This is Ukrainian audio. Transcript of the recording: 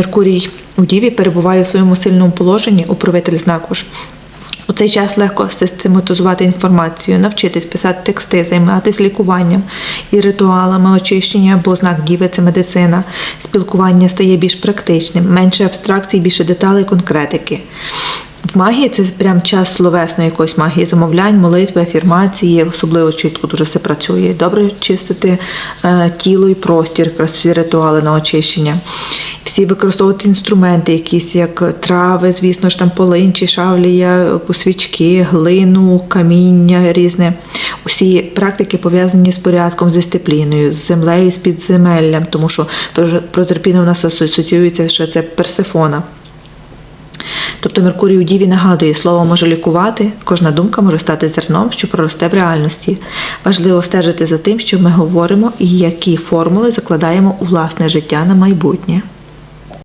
Меркурій у Діві перебуває у своєму сильному положенні, управитель знаку ж. У цей час легко систематизувати інформацію, навчитись писати тексти, займатися лікуванням і ритуалами очищення, бо знак діви це медицина. Спілкування стає більш практичним, менше абстракцій, більше деталей, конкретики. В магії це прям час словесної якоїсь магії, замовлянь, молитви, афірмації, особливо чітко дуже все працює. Добре чистити е, тіло і простір, ці ритуали на очищення. Всі використовувати інструменти, якісь як трави, звісно ж там полинь чи шавлія, свічки, глину, каміння різне. Усі практики пов'язані з порядком, з дисципліною, з землею, з підземеллям, тому що протерпіна у нас асоціюється, що це персифона. Тобто Меркурій у Діві нагадує, слово може лікувати, кожна думка може стати зерном, що проросте в реальності. Важливо стежити за тим, що ми говоримо і які формули закладаємо у власне життя на майбутнє.